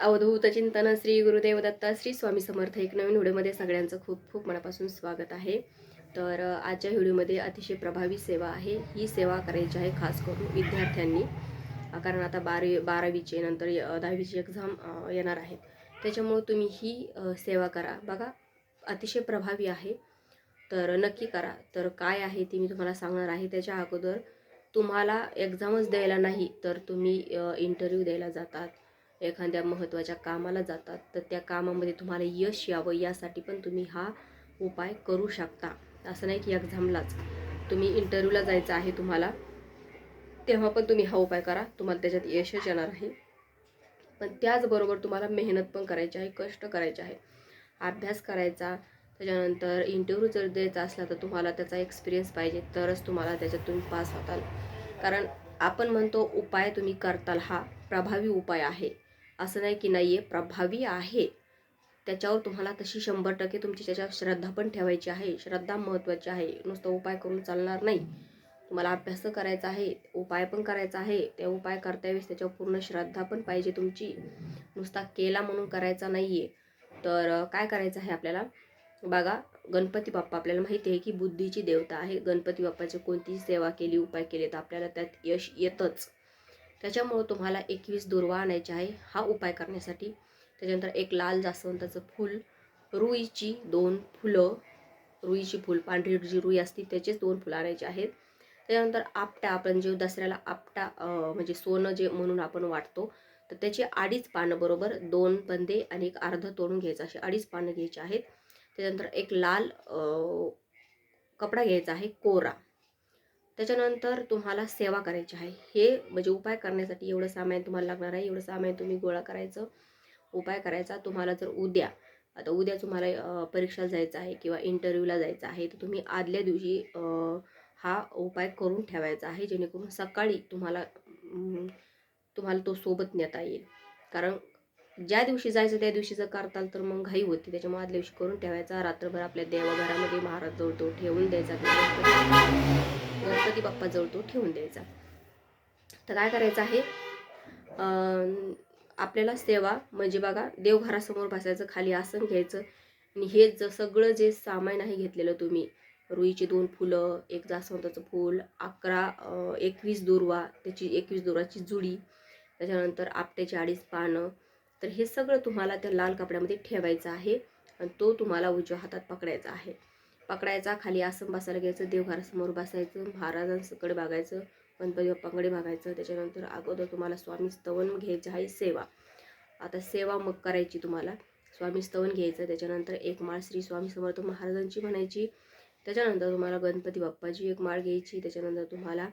अवधूत चिंतन श्री गुरुदेव दत्ता श्री स्वामी समर्थ एक नवीन व्हिडिओमध्ये सगळ्यांचं खूप खूप मनापासून स्वागत आहे. तर आजच्या व्हिडिओमध्ये अतिशय प्रभावी सेवा आहे. ही सेवा करायची आहे खास करून विद्यार्थ्यांनी. कारण आता बारावी बारावीचे नंतर दहावीची एक्झाम येणार आहेत त्याच्यामुळं तुम्ही ही सेवा करा. बघा अतिशय प्रभावी आहे. तर नक्की करा. तर काय आहे ती मी तुम्हाला सांगणार आहे. त्याच्या अगोदर तुम्हाला एक्झामच द्यायला नाही तर तुम्ही इंटरव्ह्यू द्यायला जातात. एखाद्या महत्त्वाच्या कामाला जातात तर त्या कामामध्ये तुम्हाला यश यावं यासाठी पण तुम्ही हा उपाय करू शकता. असं नाही की एक्झामलाच तुम्ही इंटरव्ह्यूला जायचं आहे तुम्हाला तेव्हा पण तुम्ही हा उपाय करा. तुम्हाला त्याच्यात यशच येणार आहे. पण त्याचबरोबर तुम्हाला मेहनत पण करायची आहे कष्ट करायचे आहे. अभ्यास करायचा त्याच्यानंतर इंटरव्ह्यू जर द्यायचा असला तर तुम्हाला त्याचा एक्सपिरियन्स पाहिजे तरच तुम्हाला त्याच्यातून पास होताल. कारण आपण म्हणतो उपाय तुम्ही करताल हा प्रभावी उपाय आहे. असं नाही की नाही आहे प्रभावी आहे. त्याच्यावर तुम्हाला तशी शंभर टक्के तुमची त्याच्यावर श्रद्धा पण ठेवायची आहे. श्रद्धा महत्त्वाची आहे. नुसतं उपाय करून चालणार नाही. तुम्हाला अभ्यास करायचा आहे. उपाय पण करायचा आहे. ते उपाय करतावेळेस त्याच्यावर पूर्ण श्रद्धा पण पाहिजे तुमची. नुसता केला म्हणून करायचा नाही आहे तर काय करायचं आहे आपल्याला? बघा गणपती बाप्पा आपल्याला माहिती आहे की बुद्धीची देवता आहे. गणपती बाप्पाची कोणतीही सेवा केली उपाय केले तर आपल्याला त्यात यश येतंच. त्याच्यामुळं तुम्हाला एकवीस दुर्वा आणायची आहे. हा उपाय करण्यासाठी त्याच्यानंतर एक लाल जास्वंदाचं फूल रुईची दोन फुलं रुईची फूल पांढरी जी रुई असते त्याचेच दोन फुलं आणायचे आहेत. त्याच्यानंतर आपटा आपण जे दसऱ्याला आपटा म्हणजे सोनं जे म्हणून आपण वाटतो तर त्याची अडीच पानं बरोबर दोन पंदे आणि एक अर्ध तोडून घ्यायचं. असे अडीच पानं घ्यायची आहेत. त्याच्यानंतर एक लाल कपडा घ्यायचा आहे कोरा. त्याच्यानंतर तुम्हाला सेवा करायची आहे. हे म्हणजे उपाय करण्यासाठी एवढं सामान तुम्हाला लागणार आहे. एवढं सामान तुम्ही गोळा करायचं उपाय करायचा. तुम्हाला जर उद्या आता उद्या तुम्हाला परीक्षाला जायचं आहे किंवा इंटरव्ह्यूला जायचं आहे तर तुम्ही आदल्या दिवशी हा उपाय करून ठेवायचा आहे जेणेकरून सकाळी तुम्हाला तुम्हाला तो सोबत नेता येईल. कारण ज्या दिवशी जायचं त्या दिवशी जर करताल तर मग घाई होती. त्याच्यामुळे आदल्या दिवशी करून ठेवायचा. रात्रभर आपल्या देवाघरामध्ये महाराज जवळ ठेवून द्यायचा. गणपती बाप्पाजवळ तो ठेवून द्यायचा. तर काय करायचं आहे? आपल्याला सेवा म्हणजे बघा देवघरासमोर बसायचं खाली आसन घ्यायचं. आणि हे ज सगळं जे सामान आहे घेतलेलं तुम्ही रुईची दोन फुलं एक जास्वंदाचं फूल अकरा एकवीस दुर्वा त्याची एकवीस दुर्वाची जुडी त्याच्यानंतर आपट्याची अडीच पानं. तर हे सगळं तुम्हाला त्या लाल कपड्यामध्ये ठेवायचं आहे. आणि तो तुम्हाला उजव्या हातात पकडायचा आहे. पकडायचा खाली आसन बसायला घ्यायचं देवघरासमोर बसायचं महाराजांकडे बघायचं गणपती बाप्पांकडे बघायचं. त्याच्यानंतर अगोदर तुम्हाला स्वामी स्तवन घ्यायचं आहे सेवा. आता सेवा मग करायची तुम्हाला. स्वामी स्तवन घ्यायचं. त्याच्यानंतर एक माळ श्री स्वामी समर्थ महाराजांची म्हणायची. त्याच्यानंतर तुम्हाला गणपती बाप्पाची एक माळ घ्यायची. त्याच्यानंतर तुम्हाला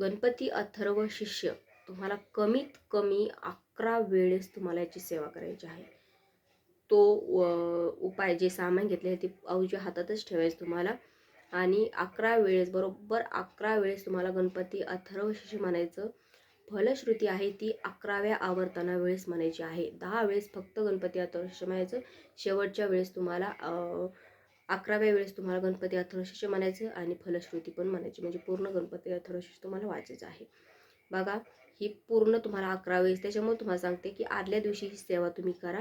गणपती अथर्व शिष्य तुम्हाला कमीत कमी अकरा वेळेस तुम्हाला याची सेवा करायची आहे. तो उपाय जे सामान घेतले आहे ते आऊच्या हातातच ठेवायचं तुम्हाला. आणि अकरा वेळेस बरोबर अकरा वेळेस तुम्हाला गणपती अथर्व म्हणायचं. फलश्रुती आहे ती अकराव्या आवर्तना वेळेस म्हणायची आहे. दहा वेळेस फक्त गणपती अथर्व म्हणायचं. शेवटच्या वेळेस तुम्हाला अकराव्या वेळेस तुम्हाला गणपती अथर्व म्हणायचं आणि फलश्रुती पण म्हणायची. म्हणजे पूर्ण गणपती अथर्व तुम्हाला वाचायचं आहे. बघा ही पूर्ण तुम्हाला अकरा वेळेस. त्याच्यामुळे तुम्हाला सांगते की आदल्या दिवशी ही सेवा तुम्ही करा.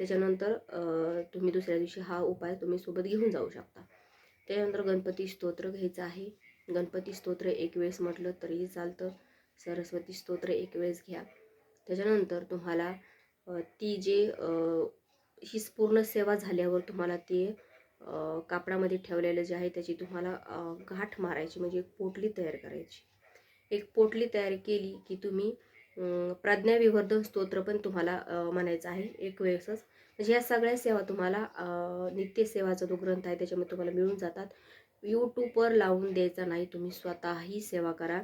त्याच्यानंतर तुम्ही दुसऱ्या दिवशी हा उपाय तुम्ही सोबत घेऊन जाऊ शकता. त्याच्यानंतर गणपती स्तोत्र घ्यायचं आहे. गणपती स्तोत्र एक वेळेस म्हटलं तरीही चालतं. सरस्वती स्तोत्र एक वेळेस घ्या. त्याच्यानंतर तुम्हाला ती जे ही पूर्ण सेवा झाल्यावर तुम्हाला ते कापडामध्ये ठेवलेलं जे आहे त्याची तुम्हाला गाठ मारायची म्हणजे एक पोटली तयार करायची. एक पोटली तयार केली की तुम्ही प्रज्ञाविवर्धन स्तोत्र पण तुम्हाला म्हणायचं आहे. एक वेळेसच. म्हणजे या सगळ्या सेवा तुम्हाला नित्यसेवाचा जो ग्रंथ आहे त्याच्यामध्ये तुम्हाला मिळून जातात. यूट्यूबवर लावून द्यायचा नाही तुम्ही स्वतःही सेवा करा.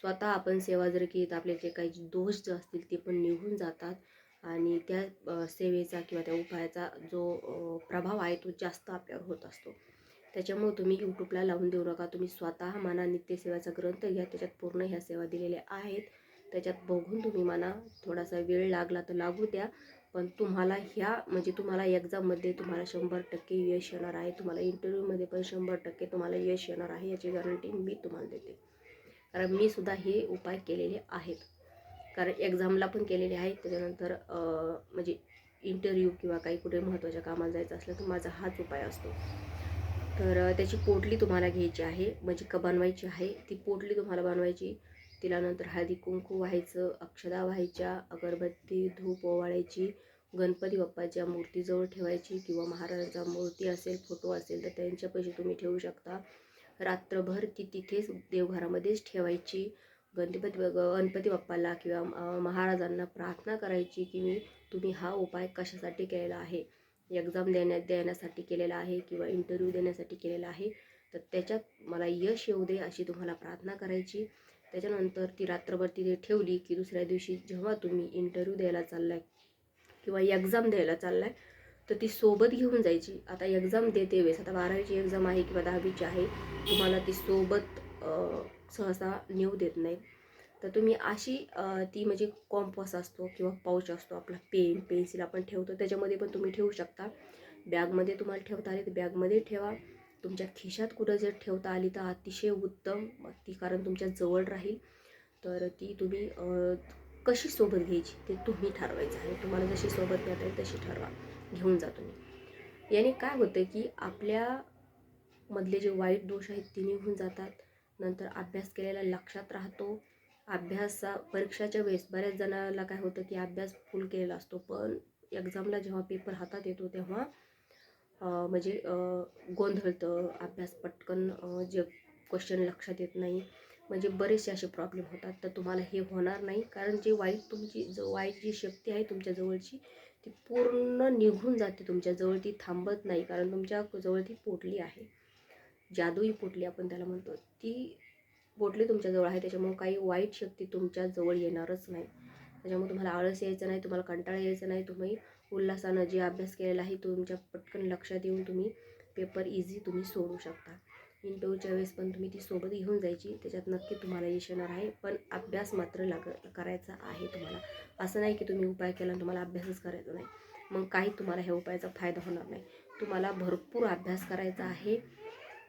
स्वतः आपण सेवा जर केली तर आपले जे काही दोष जे असतील ते पण निघून जातात. आणि त्या सेवेचा किंवा त्या उपायाचा जो प्रभाव आहे तो जास्त आपल्यावर होत असतो. त्याच्यामुळे तुम्ही यूट्यूबला लावून देऊ नका. तुम्ही स्वतः मना नित्यसेवाचा ग्रंथ घ्या. त्याच्यात पूर्ण ह्या सेवा दिलेल्या आहेत. त्याच्यात बघून तुम्ही म्हणा थोडासा वेळ लागला तर लागू द्या. पण तुम्हाला ह्या म्हणजे तुम्हाला एक्झाममध्ये तुम्हाला शंभर टक्के यश येणार आहे. तुम्हाला इंटरव्ह्यूमध्ये पण शंभर टक्के तुम्हाला यश येणार आहे. याची गॅरंटी मी तुम्हाला देते. कारण मी सुद्धा हे उपाय केलेले आहेत. कारण एक्झामला पण केलेले आहे त्याच्यानंतर म्हणजे इंटरव्ह्यू किंवा काही कुठे महत्त्वाच्या कामाला जायचं असलं तर माझा हाच उपाय असतो. तर त्याची पोटली तुम्हाला घ्यायची आहे. म्हणजे क बनवायची आहे. ती पोटली तुम्हाला बनवायची. तिला नंतर हळदी कुंकू व्हायचं अक्षदा व्हायच्या अगरबत्ती धूप ओवाळायची गणपती बाप्पाच्या मूर्तीजवळ ठेवायची किंवा महाराजांचा मूर्ती असेल फोटो असेल तर त्यांच्यापाशी तुम्ही ठेवू शकता. रात्रभर ती तिथेच देवघरामध्येच ठेवायची. गणपती गणपती बाप्पाला किंवा महाराजांना प्रार्थना करायची की मी तुम्ही हा उपाय कशासाठी केलेला आहे? एक्झाम देण्या देण्यासाठी केलेला आहे किंवा इंटरव्ह्यू देण्यासाठी केलेला आहे? तर त्याच्यात मला यश येऊ दे अशी तुम्हाला प्रार्थना करायची. त्याच्यानंतर ती रात्रभर तिथे ठेवली की दुसऱ्या दिवशी जेव्हा तुम्ही इंटरव्ह्यू द्यायला चाललाय किंवा एक्झाम द्यायला चाललाय तर ती सोबत घेऊन जायची. आता एक्झाम देते वेळेस आता बारावीची एक्झाम आहे किंवा दहावीची आहे तुम्हाला ती सोबत सहसा नेऊ देत नाही. तर तुम्ही अशी ती म्हणजे कॉम्पॉस असतो किंवा पाऊच असतो आपला पेन पेन्सिल आपण ठेवतो. त्याच्यामध्ये पण तुम्ही ठेवू शकता. बॅगमध्ये तुम्हाला ठेवता आले तर बॅगमध्ये ठेवा. तुमच्या खिशात कुठं जर ठेवता आली तर अतिशय उत्तम ती कारण तुमच्या जवळ राहील. तर ती तुम्ही कशी सोबत घ्यायची ते तुम्ही ठरवायचं आहे. तुम्हाला जशी सोबत घेता येईल तशी ठरवा. घेऊन जा तुम्ही. याने काय होतं की आपल्या मधले जे वाईट दोष आहेत ते निघून जातात. नंतर अभ्यास केलेला लक्षात राहतो. अभ्यासा परीक्षाच्या वेळेस बऱ्याच जणाला काय होतं की अभ्यास फुल केलेला असतो. पण एक्झामला जेव्हा पेपर हातात येतो तेव्हा म्हणजे गोंधळतं अभ्यास पटकन जे क्वेश्चन लक्षात येत नाही म्हणजे बरेचसे असे प्रॉब्लेम होतात. तर तुम्हाला हे होणार नाही कारण जे वाईट तुमची जो वाईट जी शक्ती आहे तुमच्याजवळची ती पूर्ण निघून जाते तुमच्याजवळ ती थांबत नाही कारण तुमच्या जवळ ती पोटली आहे. जादूई पोटली आपण त्याला म्हणतो. ती पोटली तुमच्याजवळ आहे त्याच्यामुळे काही वाईट शक्ती तुमच्याजवळ येणारच नाही. त्याच्यामुळे तुम्हाला आळस यायचं नाही तुम्हाला कंटाळा यायचा नाही तुम्ही उल्हासानं जे अभ्यास केलेला आहे तो तुमच्या पटकन लक्षात येऊन तुम्ही पेपर इझी तुम्ही सोडू शकता. इंटरव्ह्यूच्या वेळेस पण तुम्ही ती सोबत घेऊन जायची. त्याच्यात नक्की तुम्हाला यश येणार आहे पण अभ्यास मात्र लाग करायचा आहे तुम्हाला. असं नाही की तुम्ही उपाय केला आणि तुम्हाला अभ्यासच करायचा नाही. मग काही तुम्हाला ह्या उपायाचा फायदा होणार नाही. तुम्हाला भरपूर अभ्यास करायचा आहे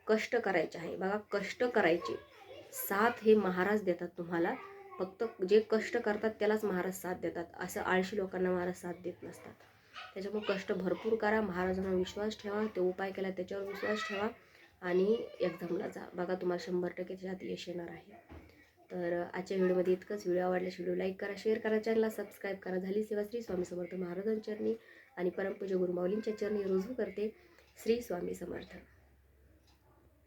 कष्ट करायचे आहे. बघा कष्ट करायचे. साथ हे महाराज देतात तुम्हाला. फक्त जे कष्ट करतात त्यालाच महाराज साथ देतात. असं आळशी लोकांना महाराज साथ देत नसतात. त्याच्यामुळे कष्ट भरपूर करा. महाराजांवर विश्वास ठेवा. ते उपाय केला त्याच्यावर विश्वास ठेवा आणि एक्झामला जा. बघा तुम्हाला शंभर टक्के त्याच्यात यश येणार आहे. तर आजच्या व्हिडिओमध्ये इतकंच. व्हिडिओ आवडल्यास व्हिडिओ लाईक करा शेअर करा चॅनलला सबस्क्राईब करा. झाली सेवा श्री स्वामी समर्थ महाराजांच्या चरणी आणि परमपूज्य गुरुमाऊलींच्या चरणी रुजू करते श्री स्वामी समर्थ.